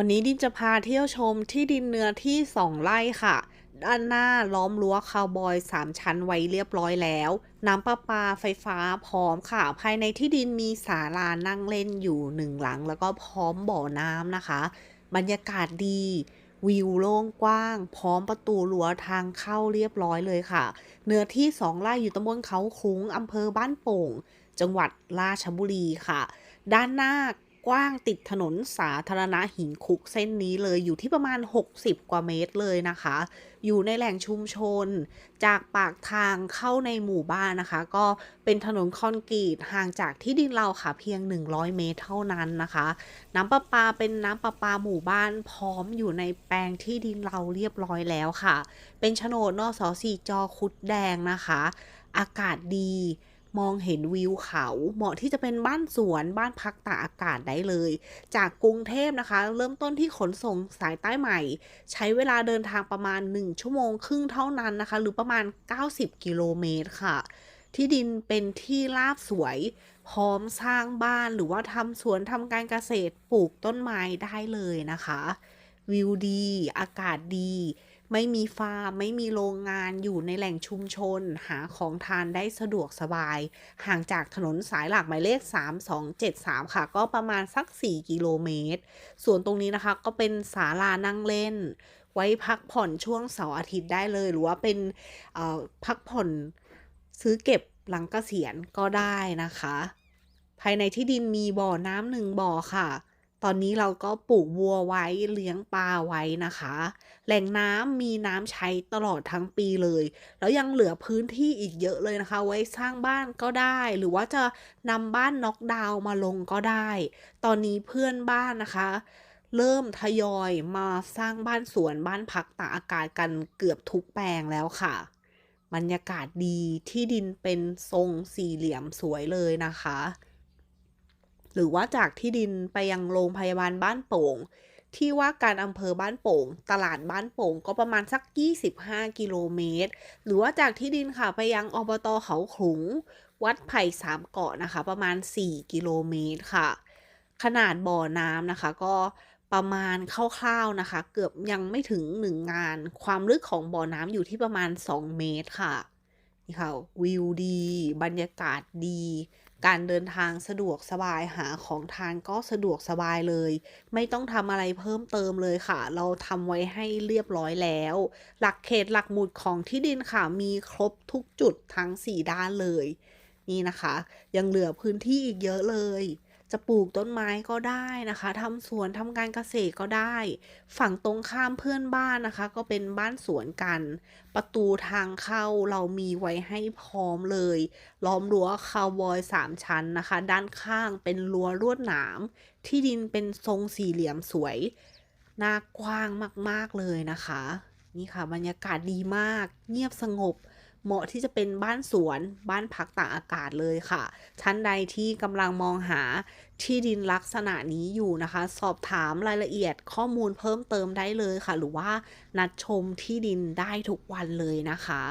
วันนี้ดินจะพาเที่ยวชมที่ดินเนื้อที่ 2 ไร่ค่ะ ด้านหน้าล้อมรั้วคาวบอย 3 ชั้นไว้เรียบร้อยแล้ว น้ำประปาไฟฟ้าพร้อมค่ะ ภายในที่ดินมีศาลานั่งเล่นอยู่หนึ่งหลัง แล้วก็พร้อมบ่อน้ำนะคะ บรรยากาศดีวิวโล่งกว้าง พร้อมประตูรั้วทางเข้าเรียบร้อยเลยค่ะ เนื้อที่2ไร่อยู่ตำบลเขาคุ้งอำเภอบ้านโป่ง จังหวัดราชบุรีค่ะ ด้านหน้า กว้างติดถนนสาธารณะหินคุกเส้นนี้เลยอยู่ที่ประมาณ 60 กว่าเมตรเลยนะคะ อยู่ในแหล่งชุมชน จากปากทางเข้าในหมู่บ้านนะคะ ก็เป็นถนนคอนกรีตห่างจากที่ดินเราค่ะเพียง 100 เมตรเท่านั้นนะคะ น้ำประปาเป็นน้ำประปาหมู่บ้านพร้อมอยู่ในแปลงที่ดินเราเรียบร้อยแล้วค่ะ เป็นโฉนดนสสีจอคุดแดงนะคะ อากาศดี มองเห็นวิวเขา เหมาะที่จะเป็นบ้านสวนบ้านพักตากอากาศได้เลย จากกรุงเทพนะคะ เริ่มต้นที่ขนส่งสายใต้ใหม่ ใช้เวลาเดินทางประมาณ 1 ชั่วโมงครึ่งเท่านั้นนะคะ หรือประมาณ 90 กิโลเมตรค่ะ ที่ดินเป็นที่ราบสวย พร้อมสร้างบ้านหรือว่าทำสวนทำการเกษตรปลูกต้นไม้ได้เลยนะคะ วิวดี อากาศดี ไม่มีฟาร์ม ไม่มีโรงงานอยู่ในแหล่งชุมชน หาของทานได้สะดวกสบาย ห่างจากถนนสายหลักหมายเลข 3273 ค่ะ ก็ประมาณสัก 4 กิโลเมตร ส่วนตรงนี้นะคะก็เป็นศาลานั่งเล่น ไว้พักผ่อนช่วงเสาร์อาทิตย์ได้เลย หรือว่าเป็นพักผ่อนซื้อเก็บหลังเกษียณก็ได้นะคะ ภายในที่ดินมีบ่อน้ำหนึ่งบ่อค่ะ ตอนนี้เราก็ปลูกวัวไว้เลี้ยงปลาไว้นะคะ แหล่งน้ำมีน้ำใช้ตลอดทั้งปีเลย แล้วยังเหลือพื้นที่อีกเยอะเลยนะคะ ไว้สร้างบ้านก็ได้ หรือว่าจะนำบ้านน็อกดาวน์มาลงก็ได้ ตอนนี้เพื่อนบ้านนะคะ เริ่มทยอยมาสร้างบ้านสวนบ้านพักตากอากาศกันเกือบทุกแปลงแล้วค่ะ บรรยากาศดีที่ดินเป็นทรงสี่เหลี่ยมสวยเลยนะคะ หรือว่าจากที่ดินไปยังโรงพยาบาลบ้านโป่ง ที่ว่าการอำเภอบ้านโป่ง ตลาดบ้านโป่งก็ประมาณสัก 25 กิโลเมตร หรือว่าจากที่ดินค่ะไปยังอบตเขาขลุง วัดไผ่สามเกาะนะคะ ประมาณ 4 กิโลเมตรค่ะ ขนาดบ่อน้ำนะคะ ก็ประมาณคร่าวๆนะคะ เกือบยังไม่ถึง 1 งาน ความลึกของบ่อน้ำอยู่ที่ประมาณ 2 เมตรค่ะนี่ค่ะวิวดี บรรยากาศดี การเดินทางสะดวกสบายหาของทานก็สะดวกสบายเลย ไม่ต้องทำอะไรเพิ่มเติมเลยค่ะ เราทำไว้ให้เรียบร้อยแล้ว หลักเขตหลักหมุดของที่ดินค่ะ มีครบทุกจุดทั้ง 4 ด้านเลย นี่นะคะ ยังเหลือพื้นที่อีกเยอะเลย จะปลูกต้นไม้ก็ได้นะคะทำสวนทำการเกษตรก็ได้ ฝั่งตรงข้ามเพื่อนบ้านนะคะ ก็เป็นบ้านสวนกัน ประตูทางเข้าเรามีไว้ให้พร้อมเลย ล้อมรั้วคาวบอยสามชั้นนะคะ ด้านข้างเป็นรั้วลวดหนาม ที่ดินเป็นทรงสี่เหลี่ยมสวย หน้ากว้างมากๆเลยนะคะ นี่ค่ะบรรยากาศดีมาก เงียบสงบ เหมาะที่จะเป็นบ้านสวนบ้านพักตากอากาศเลยค่ะ ชั้นใดที่กำลังมองหาที่ดินลักษณะนี้อยู่นะคะ สอบถามรายละเอียดข้อมูลเพิ่มเติมได้เลยค่ะ หรือว่านัดชมที่ดินได้ทุกวันเลยนะคะ